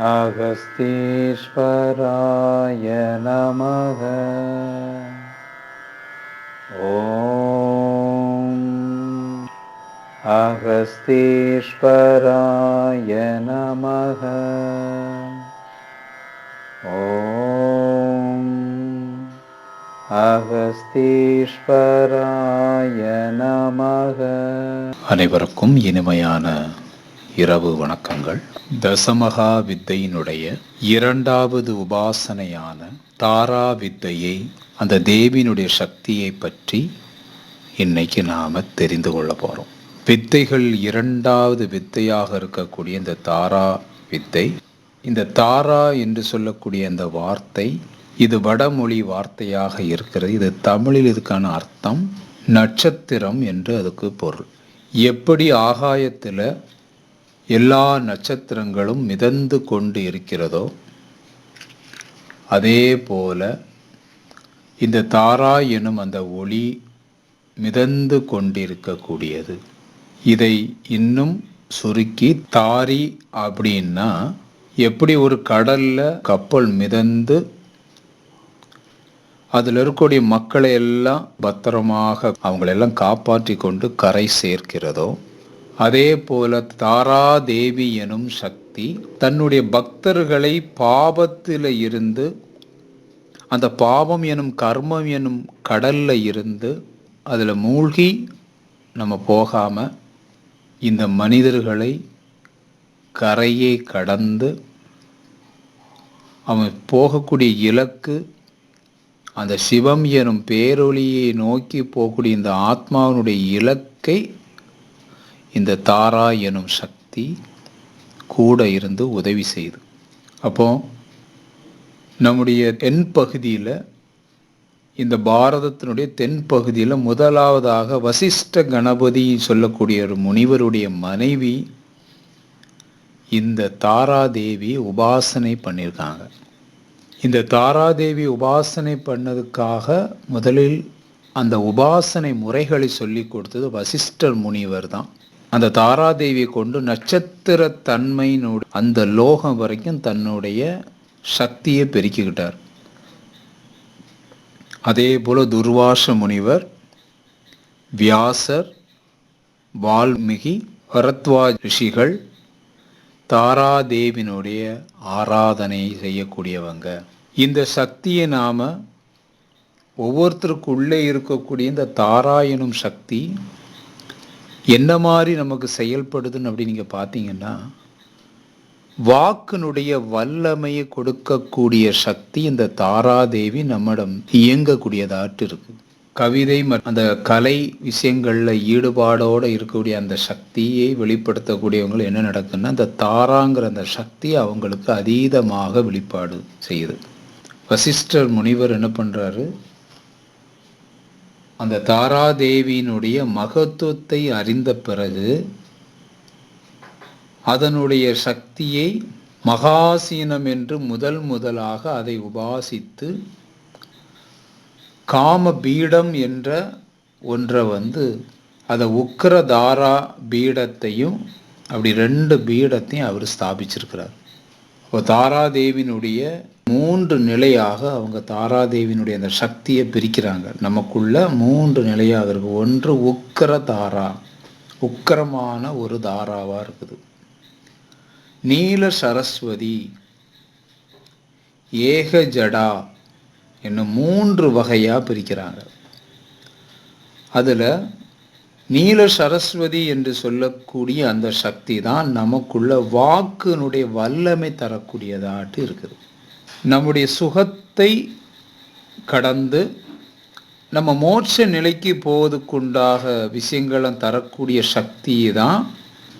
அகஸ்தீஸ்வராய நமக. ஓம் அகஸ்தீஸ்வராய நமக. ஓம் அகஸ்தீஸ்வராய நமக. அனைவருக்கும் இனிமையான இரவு வணக்கங்கள். தசமகா வித்தையினுடைய இரண்டாவது உபாசனையான தாரா வித்தையை அந்த தேவியினுடைய சக்தியை பற்றி இன்னைக்கு நாம் தெரிந்து கொள்ள போகிறோம் வித்தைகள் இரண்டாவது வித்தையாக இருக்கக்கூடிய இந்த தாரா வித்தை இந்த தாரா என்று சொல்லக்கூடிய அந்த வார்த்தை இது வடமொழி வார்த்தையாக இருக்கிறது. இது தமிழில் இதுக்கான அர்த்தம் நட்சத்திரம் என்று அதுக்கு பொருள். எப்படி ஆகாயத்தில் எல்லா நட்சத்திரங்களும் மிதந்து கொண்டு இருக்கிறதோ அதே போல இந்த தாரா எனும் அந்த ஒளி மிதந்து கொண்டிருக்கக்கூடியது. இதை இன்னும் சுருக்கி தாரி அப்படின்னா எப்படி ஒரு கடல்ல கப்பல் மிதந்து அதில் இருக்கக்கூடிய மக்களை எல்லாம் பத்திரமாக அவங்களெல்லாம் காப்பாற்றி கொண்டு கரை சேர்க்கிறதோ அதே போல தாரா தேவி எனும் சக்தி தன்னுடைய பக்தர்களை பாபத்தில் இருந்து அந்த பாவம் எனும் கர்மம் எனும் கடல்ல இருந்து அதில் மூழ்கி நம்ம போகாம இந்த மனிதர்களை கரையை கடந்து அவன் போகக்கூடிய இலக்கு அந்த சிவம் எனும் பேரொளியை நோக்கி போகக்கூடிய இந்த ஆத்மாவினுடைய இலக்கை இந்த தாரா எனும் சக்தி கூட இருந்து உதவி செய்து. அப்போ நம்முடைய தென் பகுதியில் இந்த பாரதத்தினுடைய தென் பகுதியில் முதலாவதாக வசிஷ்ட கணபதி சொல்லக்கூடிய ஒரு முனிவருடைய மனைவி இந்த தாராதேவி உபாசனை பண்ணியிருக்காங்க இந்த தாராதேவி உபாசனை பண்ணதுக்காக முதலில் அந்த உபாசனை முறைகளை சொல்லி கொடுத்தது வசிஷ்டர் முனிவர் தான். அந்த தாராதேவியை கொண்டு நட்சத்திர தன்மையினுடைய அந்த லோகம் வரைக்கும் தன்னுடைய சக்தியை பெருக்கிக்கிட்டார். அதே போல துர்வாச முனிவர் வியாசர் வால்மீகி பரத்வா ரிஷிகள் தாராதேவினுடைய ஆராதனை செய்யக்கூடியவங்க. இந்த சக்தியை நாம் ஒவ்வொருத்தருக்குள்ளே இருக்கக்கூடிய இந்த தாரா எனும் சக்தி என்ன மாதிரி நமக்கு செயல்படுதுன்னு அப்படி நீங்கள் பார்த்தீங்கன்னா வாக்கினுடைய வல்லமையை கொடுக்கக்கூடிய சக்தி இந்த தாராதேவி நம்மிடம் இயங்கக்கூடியதாட்டு இருக்கு. கவிதை அந்த கலை விஷயங்களில் ஈடுபாடோடு இருக்கக்கூடிய அந்த சக்தியை வெளிப்படுத்தக்கூடியவங்க என்ன நடக்குன்னா அந்த தாராங்கிற அந்த சக்தி அவங்களுக்கு அதீதமாக வெளிப்பாடு செய்யுது. வசிஷ்டர் முனிவர் என்ன பண்ணுறாரு அந்த தாராதேவியினுடைய மகத்துவத்தை அறிந்த பிறகு அதனுடைய சக்தியை மகாசீனம் என்று முதல் முதலாக அதை உபாசித்து காம பீடம் என்ற ஒன்றை வந்து அதை உக்கர தாரா பீடத்தையும் அப்படி ரெண்டு பீடத்தையும் அவர் ஸ்தாபிச்சிருக்கிறார். இப்போ தாராதேவினுடைய மூன்று நிலையாக அவங்க தாராதேவியினுடைய அந்த சக்தியை பிரிக்கிறாங்க. நமக்குள்ள மூன்று நிலையாக இருக்குது ஒன்று உக்கர தாரா. உக்கரமான ஒரு தாராவாக இருக்குது. நீல சரஸ்வதி. ஏக ஜடா என்னும் மூன்று வகையாக பிரிக்கிறாங்க. அதில் நீல சரஸ்வதி என்று சொல்லக்கூடிய அந்த சக்தி தான் நமக்குள்ள வாக்குனுடைய வல்லமை தரக்கூடியதாட்டு இருக்குது. நம்முடைய சுகத்தை கடந்து நம்ம மோட்ச நிலைக்கு போவதுக்குண்டாக விஷயங்களை தரக்கூடிய சக்தி தான்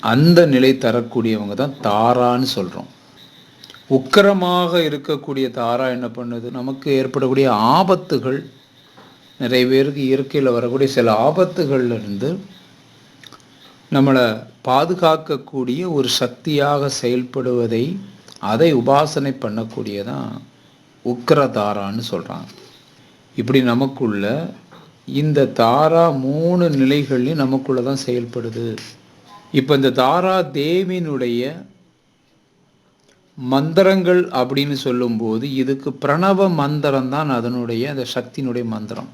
அந்த நிலை தரக்கூடியவங்க தான் தாரான்னு சொல்கிறோம் உக்கரமாக இருக்கக்கூடிய தாரா என்ன பண்ணுது? நமக்கு ஏற்படக்கூடிய ஆபத்துகள் நிறைய பேருக்கு இயற்கையில் வரக்கூடிய சில ஆபத்துகள்லேருந்து நம்மளை பாதுகாக்கக்கூடிய ஒரு சக்தியாக செயல்படுவதை அதை உபாசனை பண்ணக்கூடியதான் உக்கர தாரான்னு சொல்கிறாங்க இப்படி நமக்குள்ள இந்த தாரா மூணு நிலைகள்லையும் நமக்குள்ள தான் செயல்படுது. இப்போ இந்த தாரா தேவியினுடைய மந்திரங்கள் அப்படின்னு சொல்லும்போது இதுக்கு பிரணவ மந்திரம் தான் அதனுடைய அந்த சக்தியினுடைய மந்திரம்.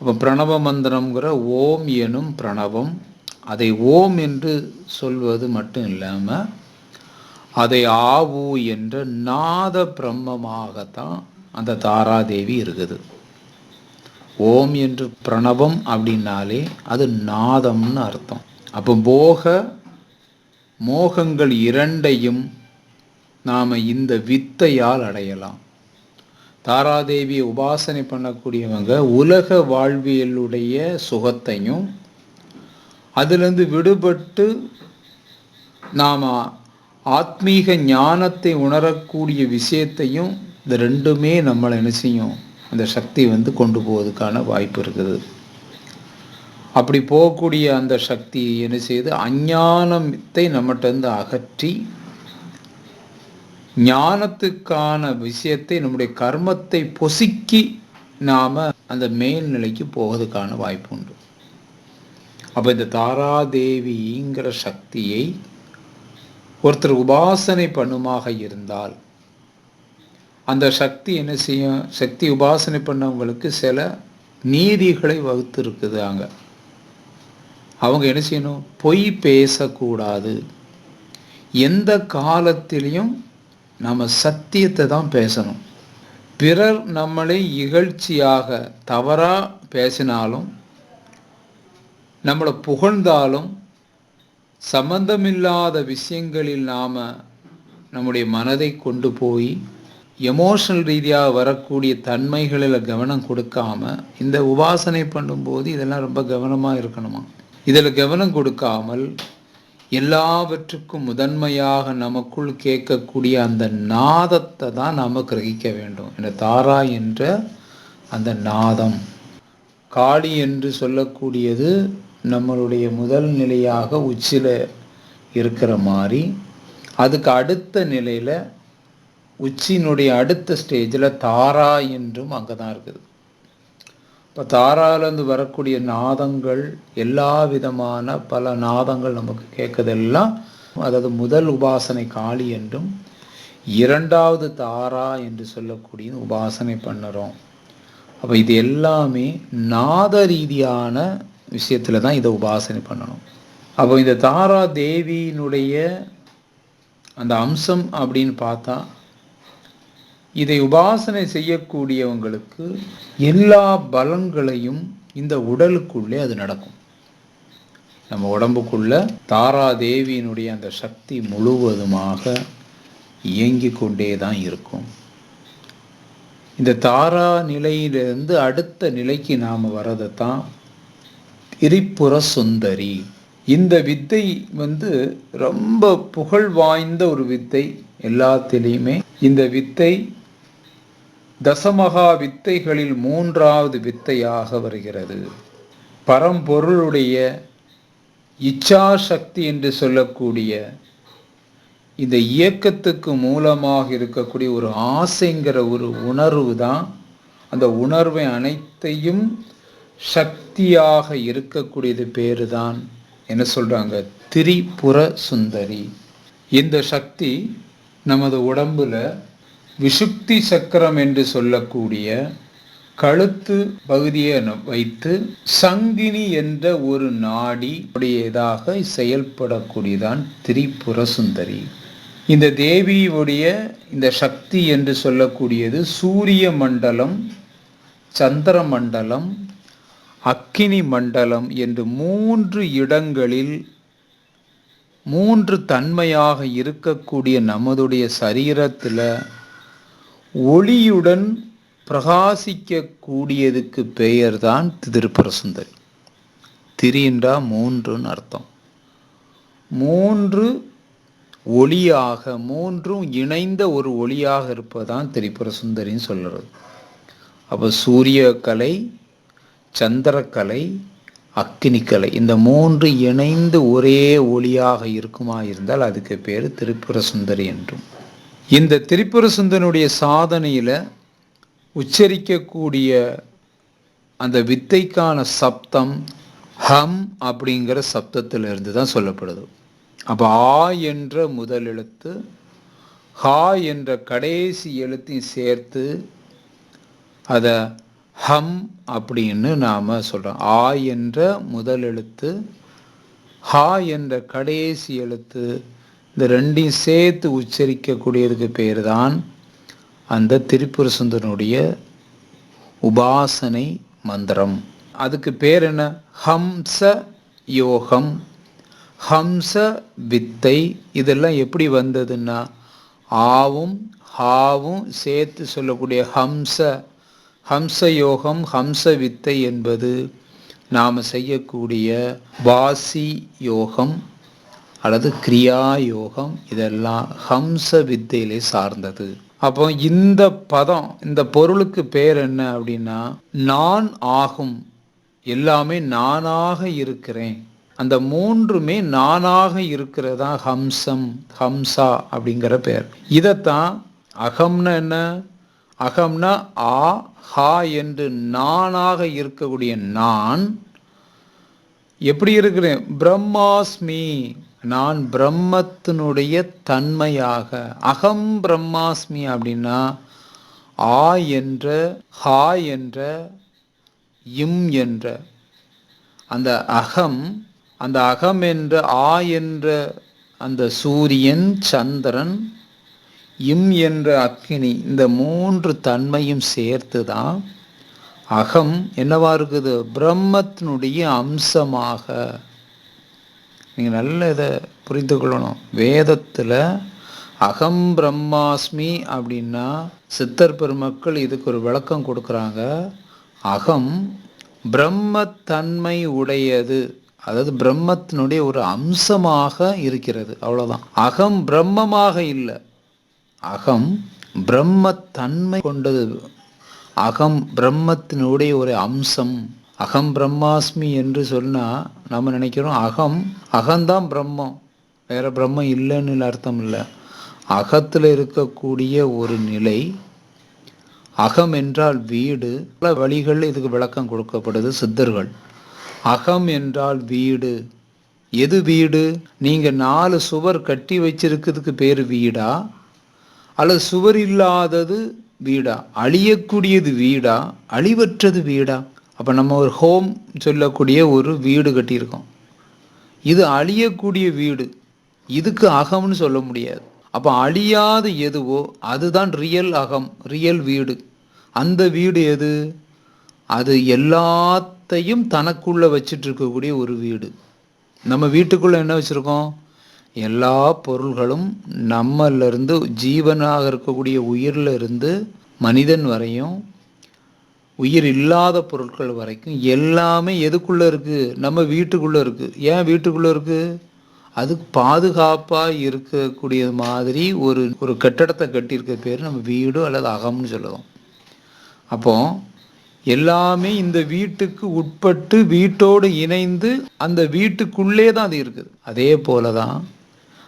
அப்போ பிரணவ மந்திரம்ங்கிற ஓம் எனும் பிரணவம் அதை ஓம் என்று சொல்வது மட்டும் இல்லாமல் அதை ஆவு என்ற நாத பிரம்மமாகத்தான் அந்த தாராதேவி இருக்குது. ஓம் என்று பிரணவம் அப்படின்னாலே அது நாதம்னு அர்த்தம். அப்போ போக மோகங்கள் இரண்டையும் நாம் இந்த வித்தையால் அடையலாம். தாராதேவியை உபாசனை பண்ணக்கூடியவங்க உலக வாழ்வியலுடைய சுகத்தையும் அதிலிருந்து விடுபட்டு நாம் ஆத்மீக ஞானத்தை உணரக்கூடிய விஷயத்தையும் இந்த ரெண்டுமே நம்மளை என்ன செய்யும்? அந்த சக்தி வந்து கொண்டு போவதுக்கான வாய்ப்பு இருக்குது. அப்படி போகக்கூடிய அந்த சக்தி என்ன செய்யுது அஞ்ஞானத்தை நம்மகிட்டருந்து அகற்றி ஞானத்துக்கான விஷயத்தை நம்முடைய கர்மத்தை பொசுக்கி நாம் அந்த மேல்நிலைக்கு போவதுக்கான வாய்ப்பு உண்டு. அப்போ இந்த தாராதேவிங்கிற சக்தியை ஒருத்தர் உபாசனை பண்ணுமாக இருந்தால் அந்த சக்தி என்ன செய்யும்? சக்தி உபாசனை பண்ணவங்களுக்கு சில நீதிகளை வகுத்து அங்கே. அவங்க என்ன செய்யணும்? பொய் பேசக்கூடாது. எந்த காலத்திலையும் நம்ம சத்தியத்தை தான் பேசணும். பிறர் நம்மளை இகழ்ச்சியாக தவறாக பேசினாலும் நம்மளை புகழ்ந்தாலும் சம்பந்தமில்லாத விஷயங்களில் நாம் நம்முடைய மனதை கொண்டு போய் எமோஷனல் ரீதியாக வரக்கூடிய தன்மைகளில் கவனம் கொடுக்காம இந்த உபாசனை பண்ணும்போது இதெல்லாம் ரொம்ப கவனமாக இருக்கணுமா? இதில் கவனம் கொடுக்காமல் எல்லாவற்றுக்கும் முதன்மையாக நமக்குள் கேட்கக்கூடிய அந்த நாதத்தை தான் நாம் கிரகிக்க வேண்டும். என்ற தாரா என்ற அந்த நாதம். காளி என்று சொல்லக்கூடியது நம்மளுடைய முதல் நிலையாக உச்சியில் இருக்கிற மாதிரி அதுக்கு அடுத்த நிலையில் உச்சியினுடைய அடுத்த ஸ்டேஜில் தாரா என்றும் அங்கே தான் இருக்குது. இப்போ தாராலேருந்து வரக்கூடிய நாதங்கள் எல்லா விதமான பல நாதங்கள் நமக்கு கேட்குதெல்லாம் அதாவது முதல் உபாசனை காளி என்றும் இரண்டாவது தாரா என்று சொல்லக்கூடிய உபாசனை பண்ணுறோம். அப்போ இது எல்லாமே நாத ரீதியான விஷயத்தில் தான் இதை உபாசனை பண்ணணும். அப்போ இந்த தாரா தேவியினுடைய அந்த அம்சம் அப்படின்னு பார்த்தா இதை உபாசனை செய்யக்கூடியவங்களுக்கு எல்லா பலன்களையும் இந்த உடலுக்குள்ளே அது நடக்கும். நம்ம உடம்புக்குள்ள தாரா தேவியினுடைய அந்த சக்தி முழுவதுமாக இயங்கி கொண்டே தான் இருக்கும். இந்த தாரா நிலையிலிருந்து அடுத்த நிலைக்கு நாம் வரதை தான் திரிபுர சுந்தரி. இந்த வித்தை வந்து ரொம்ப புகழ் வாய்ந்த ஒரு வித்தை எல்லாத்திலையுமே. இந்த வித்தை தசமகா வித்தைகளில் மூன்றாவது வித்தையாக வருகிறது. பரம்பொருளுடைய இச்சாசக்தி என்று சொல்லக்கூடிய இந்த இயக்கத்துக்கு மூலமாக இருக்கக்கூடிய ஒரு ஆசைங்கிற ஒரு உணர்வு தான். அந்த உணர்வை அனைத்தையும் சக்தியாக இருக்கக்கூடியது பேரு தான் என்ன சொல்கிறாங்க திரிபுர சுந்தரி இந்த சக்தி நமது உடம்புல விசுக்தி சக்கரம் என்று சொல்லக்கூடிய கழுத்து பகுதியை வைத்து சங்கினி என்ற ஒரு நாடி உடையதாக செயல்படக்கூடியதான் திரிபுர சுந்தரி இந்த தேவியுடைய இந்த சக்தி என்று சொல்லக்கூடியது சூரிய மண்டலம் சந்திர மண்டலம் அக்கினி மண்டலம் என்று மூன்று இடங்களில் மூன்று தன்மையாக இருக்கக்கூடிய நமதுடைய சரீரத்தில் ஒளியுடன் பிரகாசிக்கக்கூடியதுக்கு பெயர் தான் திருப்பரசுந்தரி திரின்றா மூன்றுன்னு அர்த்தம். மூன்று ஒளியாக மூன்றும் இணைந்த ஒரு ஒளியாக இருப்பதான் திரிபுர சுந்தரின்னு சொல்கிறது அப்போ சூரிய கலை சந்திரக்கலை அக்கினிக்கலை இந்த மூன்று இணைந்து ஒரே ஒளியாக இருக்குமா இருந்தால் அதுக்கு பேர் திரிபுர சுந்தரி என்றும். இந்த திரிபுர சாதனையில் உச்சரிக்கக்கூடிய அந்த வித்தைக்கான சப்தம் ஹம் அப்படிங்கிற சப்தத்திலிருந்து தான் சொல்லப்படுது. அப்போ ஆ என்ற முதல் எழுத்து ஹா என்ற கடைசி எழுத்தையும் சேர்த்து அதை ஹம் அப்படின்னு நாம் சொல்கிறோம் ஆ என்ற முதல் எழுத்து ஹா என்ற கடைசி எழுத்து இந்த ரெண்டையும் சேர்த்து உச்சரிக்கக்கூடியதுக்கு பேர் தான் அந்த திருப்புர சுந்தரனுடைய உபாசனை மந்திரம். அதுக்கு பேர் என்ன? ஹம்ச யோகம் ஹம்ச வித்தை. இதெல்லாம் எப்படி வந்ததுன்னா ஆவும் ஹாவும் சேர்த்து சொல்லக்கூடிய ஹம்ச ஹம்ச யோகம் ஹம்ச வித்தை என்பது நாம் செய்யக்கூடிய வாசி யோகம் அல்லது கிரியா யோகம் இதெல்லாம் ஹம்ச வித்தையிலே சார்ந்தது. அப்போ இந்த பதம் இந்த பொருளுக்கு பேர் என்ன அப்படின்னா நான் ஆகும் எல்லாமே நானாக இருக்கிறேன். அந்த மூன்றுமே நானாக இருக்கிறதா ஹம்சம் ஹம்சா அப்படிங்கிற பேர். இதைத்தான் அகம்னு என்ன? அகம்னா ஆ ஹா என்று நானாக இருக்கக்கூடிய நான். எப்படி இருக்கிறேன்? பிரம்மாஸ்மி. நான் பிரம்மத்தினுடைய தன்மையாக. அகம் பிரம்மாஸ்மி அப்படின்னா ஆ என்ற ஹா என்ற இம் என்ற. அந்த அகம் அந்த அகம் என்ற ஆ என்ற அந்த சூரியன் சந்திரன் இம் என்ற அக்கினி இந்த மூன்று தன்மையும் சேர்த்து தான் அகம் என்னவா இருக்குது? பிரம்மத்தினுடைய அம்சமாக. நீங்கள் நல்ல இதை புரிந்து கொள்ளணும். வேதத்தில் அகம் பிரம்மாஸ்மி அப்படின்னா சித்தர் பெருமக்கள் இதுக்கு ஒரு விளக்கம் கொடுக்குறாங்க. அகம் பிரம்மத்தன்மை உடையது. அதாவது பிரம்மத்தினுடைய ஒரு அம்சமாக இருக்கிறது. அவ்வளோதான் அகம் பிரம்மமாக இல்லை. அகம் பிரம்மத்தன்மை கொண்டது. அகம் பிரம்மத்தினுடைய ஒரு அம்சம். அகம் பிரம்மாஸ்மி என்று சொன்னால் நம்ம நினைக்கிறோம் அகம் அகம்தான் பிரம்மம். வேற பிரம்மம் இல்லைன்னு அர்த்தம் இல்லை. அகத்தில் இருக்கக்கூடிய ஒரு நிலை அகம் என்றால் வீடு. பல வழிகளில் இதுக்கு விளக்கம் கொடுக்கப்படுது சித்தர்கள். அகம் என்றால் வீடு. எது வீடு? நீங்கள் நாலு சுவர் கட்டி வச்சிருக்கிறதுக்கு பேர் வீடா? அல்லது சுவர் இல்லாதது வீடா? அழியக்கூடியது வீடா? அழிவற்றது வீடா? அப்போ நம்ம ஒரு ஹோம் சொல்லக்கூடிய ஒரு வீடு கட்டியிருக்கோம். இது அழியக்கூடிய வீடு. இதுக்கு அகம்னு சொல்ல முடியாது. அப்போ அழியாத எதுவோ அதுதான் ரியல் அகம் ரியல் வீடு. அந்த வீடு எது? அது எல்லாத்தையும் தனக்குள்ளே வச்சிட்டு இருக்கக்கூடிய ஒரு வீடு. நம்ம வீட்டுக்குள்ளே என்ன வச்சுருக்கோம்? எல்லா பொருள்களும் நம்மளிருந்து ஜீவனாக இருக்கக்கூடிய உயிரில் இருந்து மனிதன் வரையும் உயிர் இல்லாத பொருட்கள் வரைக்கும் எல்லாமே எதுக்குள்ளே இருக்குது நம்ம வீட்டுக்குள்ளே இருக்குது ஏன் வீட்டுக்குள்ளே இருக்குது அது பாதுகாப்பாக இருக்கக்கூடிய மாதிரி ஒரு ஒரு கட்டடத்தை கட்டியிருக்க பேர் நம்ம வீடு அல்லது அகம்னு சொல்லுவோம். அப்போ எல்லாமே இந்த வீட்டுக்கு உட்பட்டு வீட்டோடு இணைந்து அந்த வீட்டுக்குள்ளே தான் அது இருக்குது. அதே போல தான்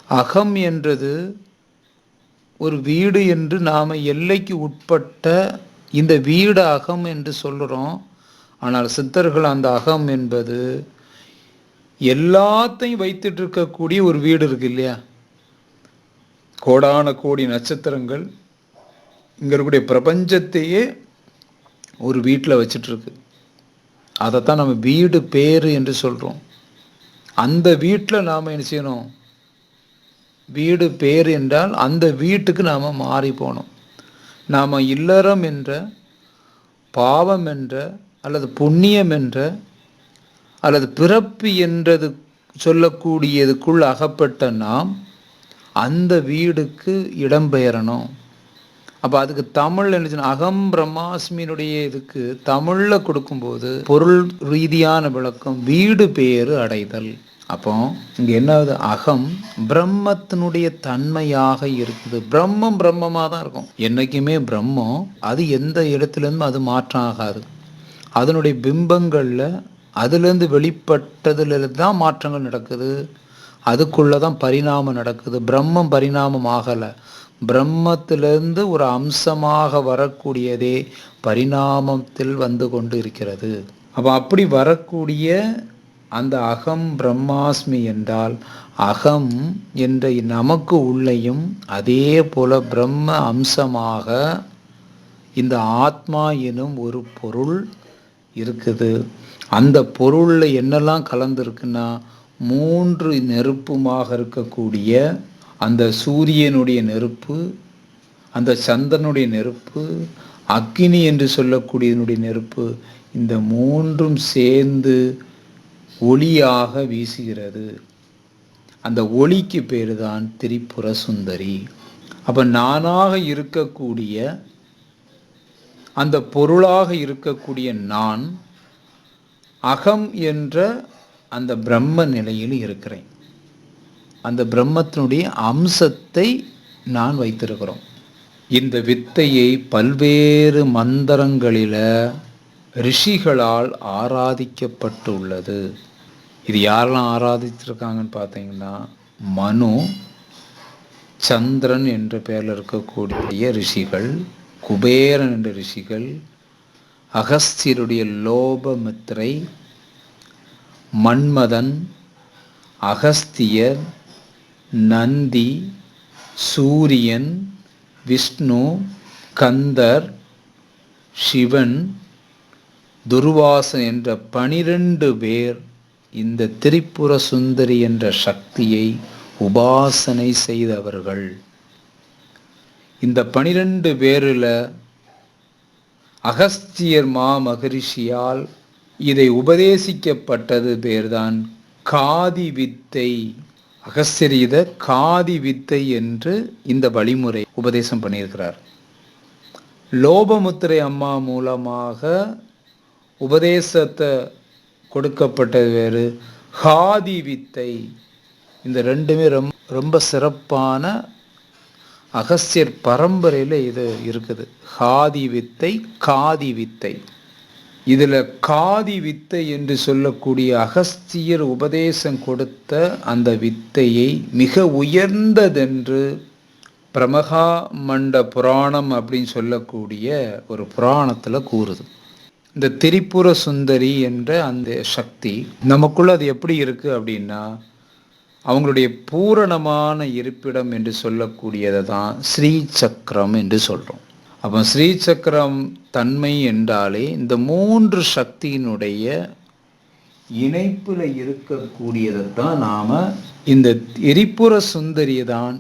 அகம் என்றது ஒரு வீடு என்று நாம் எல்லைக்கு உட்பட்ட இந்த வீடு அகம் என்று சொல்கிறோம் ஆனால் சித்தர்கள் அந்த அகம் என்பது எல்லாத்தையும் வைத்துட்டு இருக்கக்கூடிய ஒரு வீடு இருக்கு இல்லையா? கோடான கோடி நட்சத்திரங்கள் இங்கே இருக்கக்கூடிய பிரபஞ்சத்தையே ஒரு வீட்டில் வச்சிட்ருக்கு அதைத்தான் நம்ம வீடு பேர் என்று சொல்கிறோம் அந்த வீட்டில் நாம் என்ன செய்யணும்? வீடு பேர் என்றால் அந்த வீட்டுக்கு நாம் மாறி போனோம். நாம் இல்லறம் என்ற பாவம் என்ற அல்லது புண்ணியம் என்ற அல்லது பிறப்பு என்றது சொல்லக்கூடியதுக்குள் அகப்பட்ட நாம் அந்த வீடுக்கு இடம்பெயரணும் அப்போ அதுக்கு தமிழ் என்ன அகம் பிரம்மாஸ்மியினுடைய இதுக்கு தமிழில் கொடுக்கும்போது பொருள் ரீதியான விளக்கம் வீடு பேறு அடைதல். அப்போ இங்கே என்ன ஆகுது அகம் பிரம்மத்தினுடைய தன்மையாக இருக்குது. பிரம்மம் பிரம்மமாக தான் இருக்கும். என்றைக்குமே பிரம்மம் அது எந்த இடத்துலேருந்தும் அது மாற்றம் ஆகாது அதனுடைய பிம்பங்களில் அதுலேருந்து வெளிப்பட்டதுல தான் மாற்றங்கள் நடக்குது. அதுக்குள்ளே தான் பரிணாமம் நடக்குது. பிரம்மம் பரிணாமம் ஆகலை. பிரம்மத்திலிருந்து ஒரு அம்சமாக வரக்கூடியதே பரிணாமத்தில் வந்து கொண்டு இருக்கிறது அப்போ அப்படி வரக்கூடிய அந்த அகம் பிரம்மாஸ்மி என்றால் அகம் என்ற நமக்கு உள்ளேயும் அதே போல பிரம்ம அம்சமாக இந்த ஆத்மா எனும் ஒரு பொருள் இருக்குது. அந்த பொருளில் என்னெல்லாம் கலந்துருக்குன்னா மூன்று நெருப்புமாக இருக்கக்கூடிய அந்த சூரியனுடைய நெருப்பு அந்த சந்திரனுடைய நெருப்பு அக்னி என்று சொல்லக்கூடியதனுடைய நெருப்பு இந்த மூன்றும் சேர்ந்து ஒளியாக வீசுகிறது. அந்த ஒளிக்கு பேர் தான் திரிபுர சுந்தரி அப்போ நானாக இருக்கக்கூடிய அந்த பொருளாக இருக்கக்கூடிய நான் அகம் என்ற அந்த பிரம்ம நிலையில் இருக்கிறேன். அந்த பிரம்மத்தினுடைய அம்சத்தை நான் வைத்திருக்கிறோம். இந்த வித்தையை பல்வேறு மந்திரங்களில் ரிஷிகளால் ஆராதிக்கப்பட்டுள்ளது. இது யாரெல்லாம் ஆராதிச்சிருக்காங்கன்னு பார்த்தீங்கன்னா மனு சந்திரன் என்ற பெயரில் இருக்கக்கூடிய ரிஷிகள் குபேரன் என்ற ரிஷிகள் அகஸ்தியருடைய லோபமித்திரை மன்மதன் அகஸ்தியர் நந்தி சூரியன் விஷ்ணு கந்தர் சிவன் துர்வாசன் என்ற பனிரெண்டு பேர் இந்த திரிபுர சுந்தரி என்ற சக்தியை உபாசனை செய்தவர்கள். இந்த பனிரெண்டு பேரில் அகஸ்தியர் மா மகரிஷியால் இதை உபதேசிக்கப்பட்டது பேர்தான் காதி வித்தை அகஸ்தியர் இதை காதி வித்தை என்று இந்த வழிமுறை உபதேசம் பண்ணியிருக்கிறார். லோபமுத்திரை அம்மா மூலமாக உபதேசத்தை கொடுக்கப்பட்டது வேறு. காதி வித்தை. இந்த ரெண்டுமே ரொம்ப ரொம்ப சிறப்பான அகஸ்தியர் பரம்பரையில் இது இருக்குது. ஹாதி வித்தை காதி வித்தை. இதில் காதி வித்தை என்று சொல்லக்கூடிய அகஸ்தியர் உபதேசம் கொடுத்த அந்த வித்தையை மிக உயர்ந்ததென்று பிரமகா மண்ட புராணம் அப்படின்னு சொல்லக்கூடிய ஒரு புராணத்தில் கூறுது. இந்த திரிபுர சுந்தரி என்ற அந்த சக்தி நமக்குள்ள அது எப்படி இருக்குது அப்படின்னா அவங்களுடைய பூரணமான இருப்பிடம் என்று சொல்லக்கூடியதை தான் ஸ்ரீ சக்கரம் என்று சொல்கிறோம் அப்போ ஸ்ரீ சக்கரம் தன்மை என்றாலே இந்த மூன்று சக்தியினுடைய இணைப்பில் இருக்கக்கூடியதை தான் நாம் இந்த எரிப்புற சுந்தரியை தான்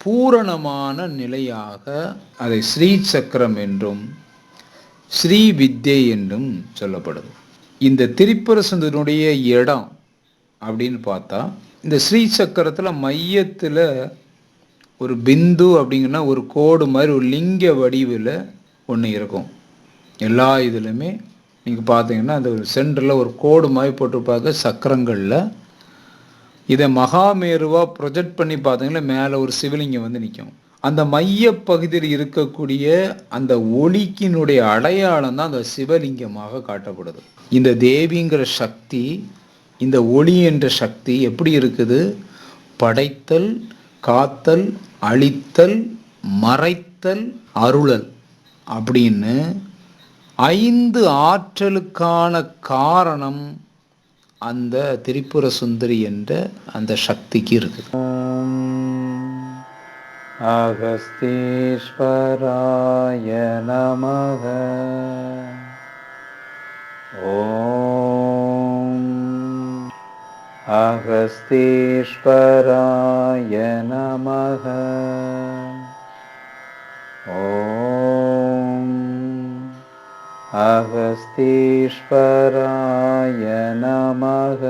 பூரணமான நிலையாக அதை ஸ்ரீ சக்கரம் என்றும் ஸ்ரீ வித்யை என்றும் சொல்லப்படுது. இந்த திரிபுர சுந்தரனுடைய இடம் அப்படின்னு பார்த்தா இந்த ஸ்ரீ சக்கரத்தில் மையத்தில் ஒரு பிந்து அப்படிங்கன்னா ஒரு கோடு மாதிரி ஒரு லிங்க வடிவில் ஒன்று இருக்கும். எல்லா இதுலையுமே நீங்கள் பார்த்தீங்கன்னா அந்த ஒரு சென்டரில் ஒரு கோடு மாதிரி போட்டிருப்பாங்க சக்கரங்களில். இதை மகாமேருவாக ப்ரொஜெக்ட் பண்ணி பார்த்தீங்கன்னா மேலே ஒரு சிவலிங்கம் வந்து நிற்கும் அந்த மைய பகுதியில் இருக்கக்கூடிய அந்த ஒளிக்கினுடைய அடையாளம் தான் அந்த சிவலிங்கமாக காட்டப்படுது. இந்த தேவிங்கிற சக்தி இந்த ஒளி என்ற சக்தி எப்படி இருக்குது? படைத்தல் காத்தல் அழித்தல் மறைத்தல் அருளல் அப்படின்னு ஐந்து ஆற்றலுக்கான காரணம் அந்த திரிபுர சுந்தரி என்ற அந்த சக்திக்கு இருக்குது. அகஸ்தீஸ்வராய நமக. ஓ அகஸ்தீஸ்வராய நமக ஓம் அகஸ்தீஸ்வராய நமக